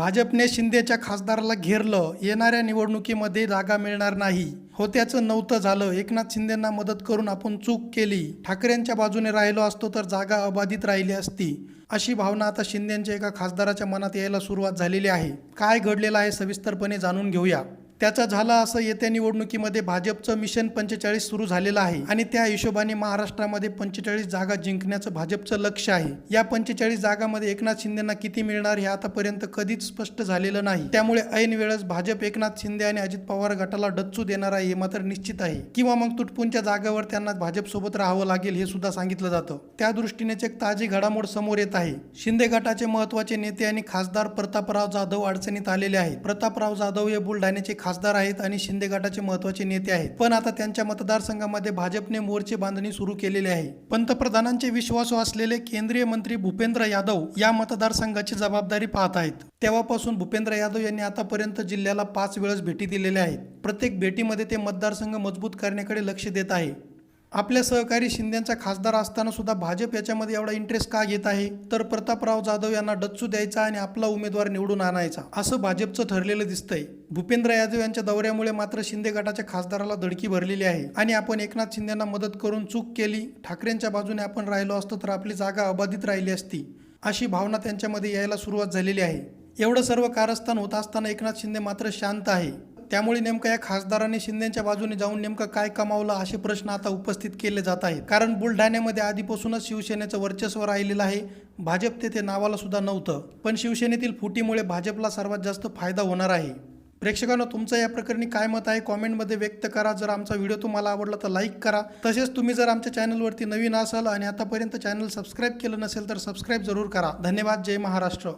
भाजपने शिंदेच्या खासदाराला घेरलं येणाऱ्या निवडणुकीमध्ये जागा मिळणार नाही. हो त्याचं नव्हतं झालं. एकनाथ शिंदेंना मदत करून आपण चूक केली. ठाकरेंच्या बाजूने राहिलो असतो तर जागा अबाधित राहिली असती. अशी भावना आता शिंदेंच्या एका खासदाराच्या मनात यायला सुरुवात झालेली आहे. काय घडलेलं आहे सविस्तरपणे जाणून घेऊया. त्याचा झाला असं येत्या निवडणुकीमध्ये भाजपचं मिशन पंचेचाळीस सुरू झालेलं आहे. आणि त्या हिशोबाने महाराष्ट्रामध्ये पंचेचाळीस जागा जिंकण्याचं भाजपचं लक्ष आहे. या पंचेचाळीस जागामध्ये एकनाथ शिंदेना किती मिळणार हे आतापर्यंत कधीच स्पष्ट झालेलं नाही. त्यामुळे ऐन वेळेस भाजप एकनाथ शिंदे आणि अजित पवार गटाला डच्चू देणार आहे हे मात्र निश्चित आहे. किंवा मग तुटपुंच्या जागेवर त्यांना भाजपसोबत राहावं लागेल हे सुद्धा सांगितलं जातं. त्या दृष्टीनेच एक ताजी घडामोड समोर येत आहे. शिंदे गटाचे महत्त्वाचे नेते आणि खासदार प्रतापराव जाधव अडचणीत आलेले आहेत. प्रतापराव जाधव हे बुलढाण्याचे खास खासदार आहेत आणि शिंदे गटाचे महत्त्वाचे नेते आहेत. पण आता त्यांच्या मतदारसंघामध्ये भाजपने मोर्चे बांधणी सुरू केलेली आहे. पंतप्रधानांचे विश्वासू असलेले केंद्रीय मंत्री भूपेंद्र यादव या मतदारसंघाची जबाबदारी पाहत आहेत. तेव्हापासून भूपेंद्र यादव यांनी आतापर्यंत जिल्ह्याला पाच वेळेस भेटी दिलेल्या आहेत. प्रत्येक भेटीमध्ये ते मतदारसंघ मजबूत करण्याकडे लक्ष देत आहे. आपल्या सहकारी शिंदेचा खासदार असताना सुद्धा भाजप याच्यामध्ये एवढा इंटरेस्ट का घेत आहे? तर प्रतापराव जाधव यांना डच्चू द्यायचा आणि आपला उमेदवार निवडून आणायचा. असं भाजपचं ठरलेलं दिसतंय. भूपेंद्र यादव यांच्या दौऱ्यामुळे मात्र शिंदे गटाच्या खासदाराला धडकी भरलेली आहे. आणि आपण एकनाथ शिंदेना मदत करून चूक केली. ठाकरेंच्या बाजूने आपण राहिलो असतो तर आपली जागा अबाधित राहिली असती. अशी भावना त्यांच्यामध्ये यायला सुरुवात झालेली आहे. एवढं सर्व कारस्थान होत असताना एकनाथ शिंदे मात्र शांत आहे. त्यामुळे नेमकं या खासदाराने शिंदेच्या बाजूने जाऊन नेमकं काय कमावलं असे प्रश्न आता उपस्थित केले जात आहेत. कारण बुलढाण्यामध्ये आधीपासूनच शिवसेनेचं वर्चस्व राहिलेलं आहे. भाजप तेथे नावाला सुद्धा नव्हतं. पण शिवसेनेतील फुटीमुळे भाजपला सर्वात जास्त फायदा होणार आहे. प्रेक्षकांनो तुमचं या प्रकरणी काय मत आहे? कॉमेंटमध्ये व्यक्त करा. जर आमचा व्हिडिओ तुम्हाला आवडला तर लाईक करा. तसेच तुम्ही जर आमच्या चॅनलवरती नवीन असाल आणि आतापर्यंत चॅनल सबस्क्राईब केलं नसेल तर सबस्क्राईब जरूर करा. धन्यवाद. जय महाराष्ट्र.